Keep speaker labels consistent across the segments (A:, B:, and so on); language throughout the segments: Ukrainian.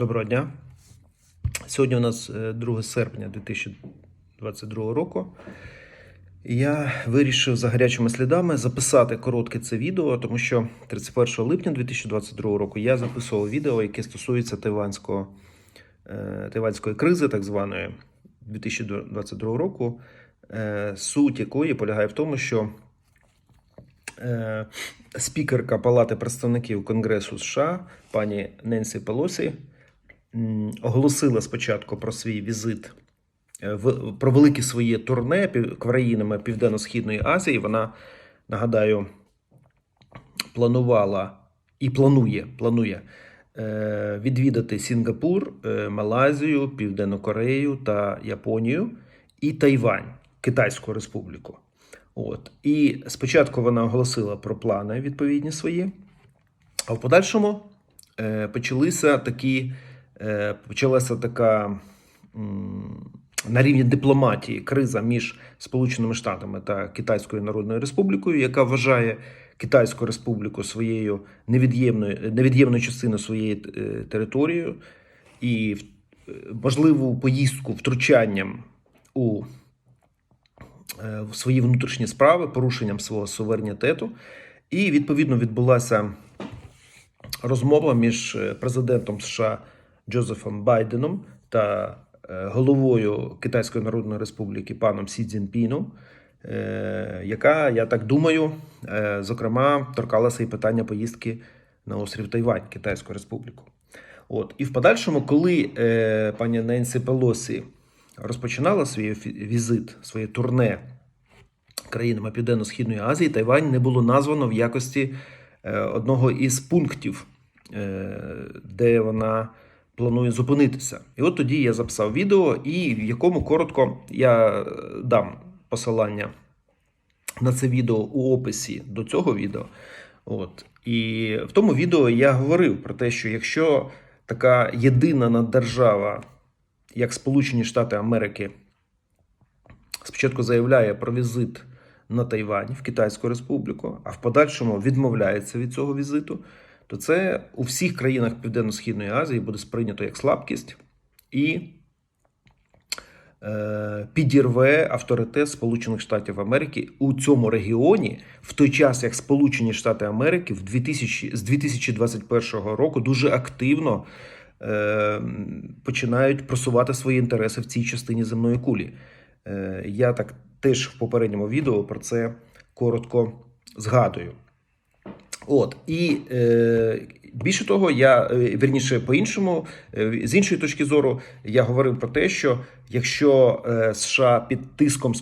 A: Доброго дня. Сьогодні у нас е, 2 серпня 2022 року. Я вирішив за гарячими слідами записати коротке це відео, тому що 31 липня 2022 року я записував відео, яке стосується тайванського, е, тайванської кризи, так званої 2022 року, е, суть якої полягає в тому, що е, спікерка Палати представників Конгресу США пані Ненсі Пелосі оголосила спочатку про свій візит, е, про велике своє турне країнами Південно-Східної Азії. Вона, нагадаю, планувала і планує, планує е, відвідати Сінгапур, е, Малайзію, Південну Корею та Японію і Тайвань, Китайську Республіку. От. І спочатку вона оголосила про плани відповідні свої, а в подальшому почалися такі, почалася така на рівні дипломатії криза між Сполученими Штатами та Китайською Народною Республікою, яка вважає Китайську Республіку своєю невід'ємною, невід'ємною частиною своєї е, територією і е, можливу поїздку втручанням у е, свої внутрішні справи, порушенням свого суверенітету. І відповідно відбулася розмова між е, президентом США Джозефом Байденом та е, головою Китайської Народної Республіки паном Сі Цзіньпіном, е, яка, я так думаю, е, зокрема торкалася і питання поїздки на острів Тайвань, Китайську Республіку. От і в подальшому, коли е, пані Ненсі Пелосі розпочинала свій візит, своє турне країнами Південно-Східної Азії, Тайвань не було названо в якості е, одного із пунктів, е, де вона планує зупинитися. І от тоді я записав відео, і в якому коротко я е, дам посилання на це відео у описі до цього відео. От. І в тому відео я говорив про те, що якщо така єдина наддержава, як Сполучені Штати Америки, спочатку заявляє про візит на Тайвань в Китайську Республіку, а в подальшому відмовляється від цього візиту, то це у всіх країнах Південно-Східної Азії буде сприйнято як слабкість і е, підірве авторитет Сполучених Штатів Америки у цьому регіоні, в той час як Сполучені Штати Америки в 2000, з 2021 року дуже активно е, починають просувати свої інтереси в цій частині земної кулі. Е, я так теж в попередньому відео про це коротко згадую. От і е, більше того, я е, вірніше по-іншому, е, з іншої точки зору, я говорив про те, що якщо е, США під тиском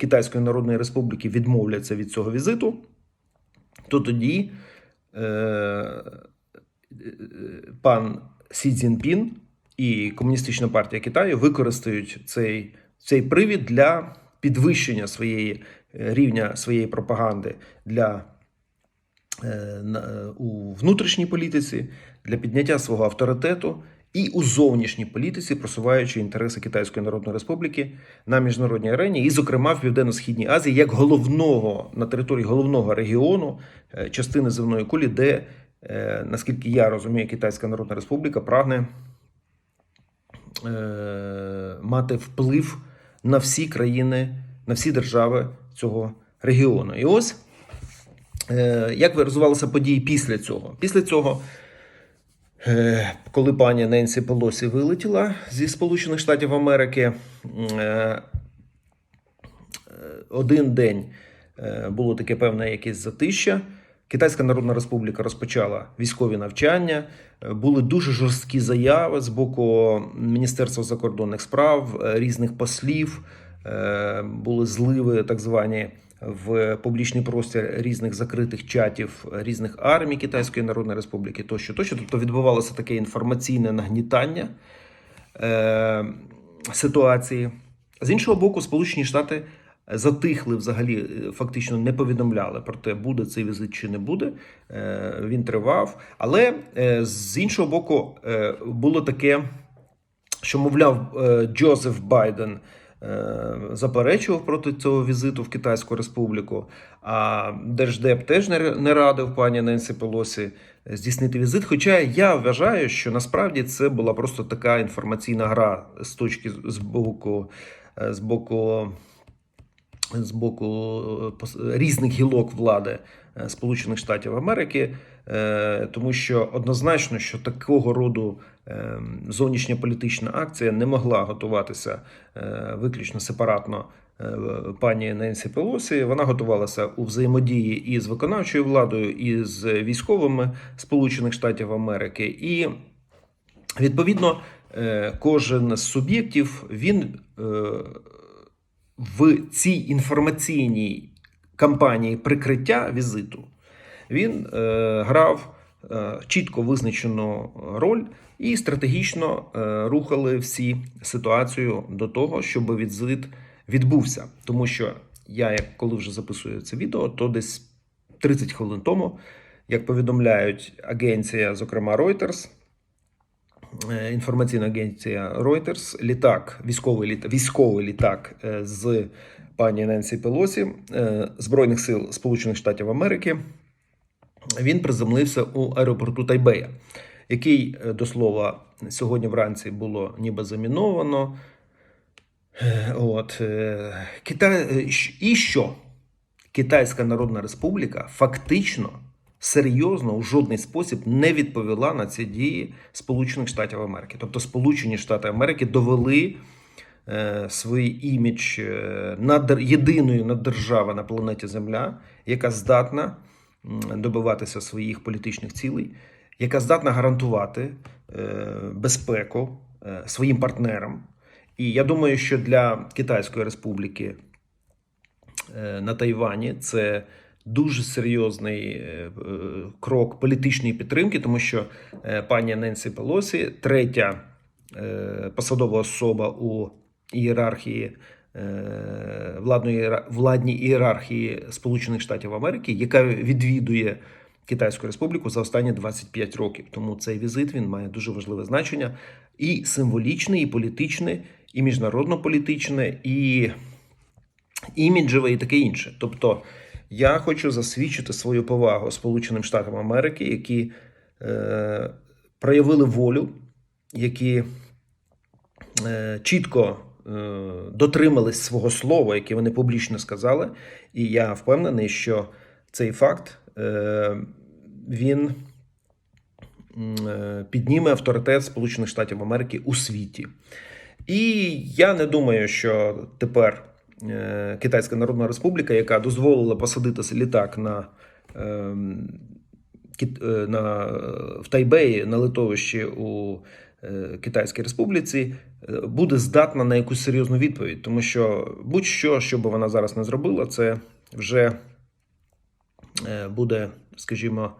A: Китайської Народної Республіки відмовляться від цього візиту, то тоді е, пан Сі Цзіньпін і Комуністична партія Китаю використають цей, цей привід для підвищення своєї рівня своєї пропаганди для у внутрішній політиці, для підняття свого авторитету і у зовнішній політиці, просуваючи інтереси Китайської Народної Республіки на міжнародній арені, і, зокрема, в Південно-Східній Азії, як головного на території головного регіону е, частини земної кулі, де, е, наскільки я розумію, Китайська Народна Республіка прагне е, мати вплив на всі країни, на всі держави цього регіону. І ось Е, Як розвивалися події після цього? Після цього, е, коли пані Ненсі Пелосі вилетіла зі Сполучених Штатів Америки, е, е, один день е, було таке певне якесь затища. Китайська Народна Республіка розпочала військові навчання. Е, Були дуже жорсткі заяви з боку Міністерства закордонних справ, е, різних послів. Е, Були зливи, так звані, в публічний простір різних закритих чатів різних армій Китайської Народної Республіки тощо, тощо. Тобто відбувалося таке інформаційне нагнітання е, ситуації. З іншого боку, Сполучені Штати затихли взагалі, е, фактично не повідомляли про те, буде цей візит чи не буде. Е, Він тривав. Але е, з іншого боку, е, було таке, що, мовляв, е, Джозеф Байден. Е, Заперечував проти цього візиту в Китайську Республіку, а Держдеп теж не радив пані Ненсі Пелосі здійснити візит. Хоча я вважаю, що насправді це була просто така інформаційна гра з точки з боку, е, з боку, з боку е, різних гілок влади Сполучених Штатів Америки, тому що однозначно, що такого роду е, зовнішньополітична акція не могла готуватися е, виключно сепаратно е, пані Ненсі Пелосі. Вона готувалася у взаємодії із виконавчою владою, і з військовими Сполучених Штатів Америки. І відповідно е, кожен з суб'єктів він е, в цій інформаційній кампанії прикриття візиту він е, грав е, чітко визначену роль і стратегічно е, рухали всі ситуацію до того, щоб візит відбувся. Тому що я, як коли вже записую це відео, то десь 30 хвилин тому, як повідомляють агенція, зокрема Reuters, е, інформаційна агенція Reuters, літак, військовий літак, військовий літак е, з пані Ненсі Пелосі е, Збройних сил Сполучених Штатів Америки. Він приземлився у аеропорту Тайбея, який е, до слова сьогодні вранці було ніби заміновано. Е, От е, Китай і що? Китайська Народна Республіка фактично серйозно у жодний спосіб не відповіла на ці дії Сполучених Штатів Америки. Тобто, Сполучені Штати Америки довели е, свій імідж єдиної наддержави на планеті Земля, яка здатна добиватися своїх політичних цілей, яка здатна гарантувати е, безпеку е, своїм партнерам. І я думаю, що для Китайської Республіки е, на Тайвані це дуже серйозний крок політичної підтримки, тому що пані Ненсі Пелосі, третя посадова особа у ієрархії владної владній ієрархії Сполучених Штатів Америки, яка відвідує Китайську Республіку за останні 25 років. Тому цей візит він має дуже важливе значення і символічне, і політичне, і міжнародно-політичне, і іміджеве, і таке інше. Тобто, я хочу засвідчити свою повагу Сполученим Штатам Америки, які е, проявили волю, які е, чітко е, дотримались свого слова, яке вони публічно сказали. І я впевнений, що цей факт е, він е, підніме авторитет Сполучених Штатів Америки у світі. І я не думаю, що тепер е, Китайська Народна Республіка, яка дозволила посадити літак на, ем, е, на, в Тайбеї на литовищі у е, Китайській Республіці, е, буде здатна на якусь серйозну відповідь, тому що будь-що, що би вона зараз не зробила, це вже е, буде, скажімо,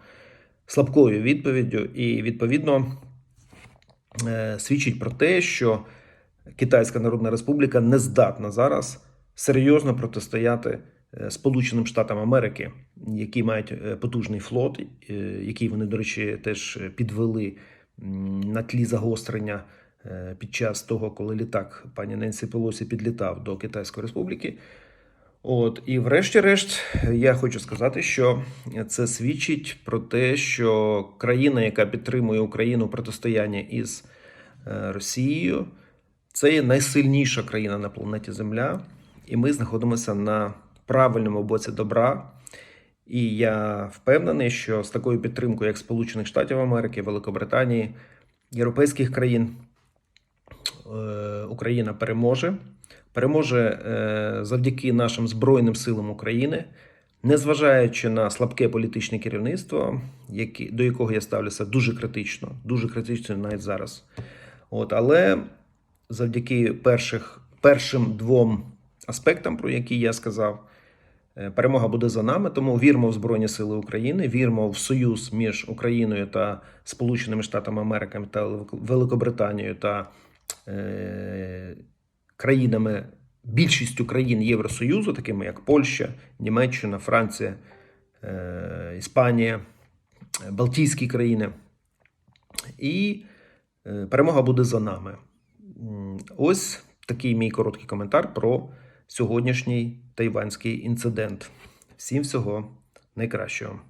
A: слабкою відповіддю, і відповідно е, свідчить про те, що Китайська Народна Республіка не здатна зараз серйозно протистояти е, Сполученим Штатам Америки, які мають потужний флот, який вони, до речі, теж підвели на тлі загострення під час того, коли літак пані Ненсі Пелосі підлітав до Китайської Республіки. От і врешті-решт, я хочу сказати, що це свідчить про те, що країна, яка підтримує Україну в протистоянні із е, Росією, це є найсильніша країна на планеті Земля, і ми знаходимося на правильному боці добра. І я впевнений, що з такою підтримкою, як Сполучених Штатів Америки, Великобританії, європейських країн, е, Україна переможе. Переможе е, завдяки нашим Збройним силам України, незважаючи на слабке політичне керівництво, до якого я ставлюся дуже критично, дуже критично навіть зараз. От, але завдяки перших, першим двом аспектам, про які я сказав, е, перемога буде за нами. Тому віримо в Збройні Сили України, віримо в союз між Україною та Сполученими Штатами Америки та Великобританією та е, країнами, більшістю країн Євросоюзу, такими як Польща, Німеччина, Франція, е, Іспанія, е, Балтійські країни. І е, перемога буде за нами. Ось такий мій короткий коментар про сьогоднішній тайванський інцидент. Всім всього найкращого.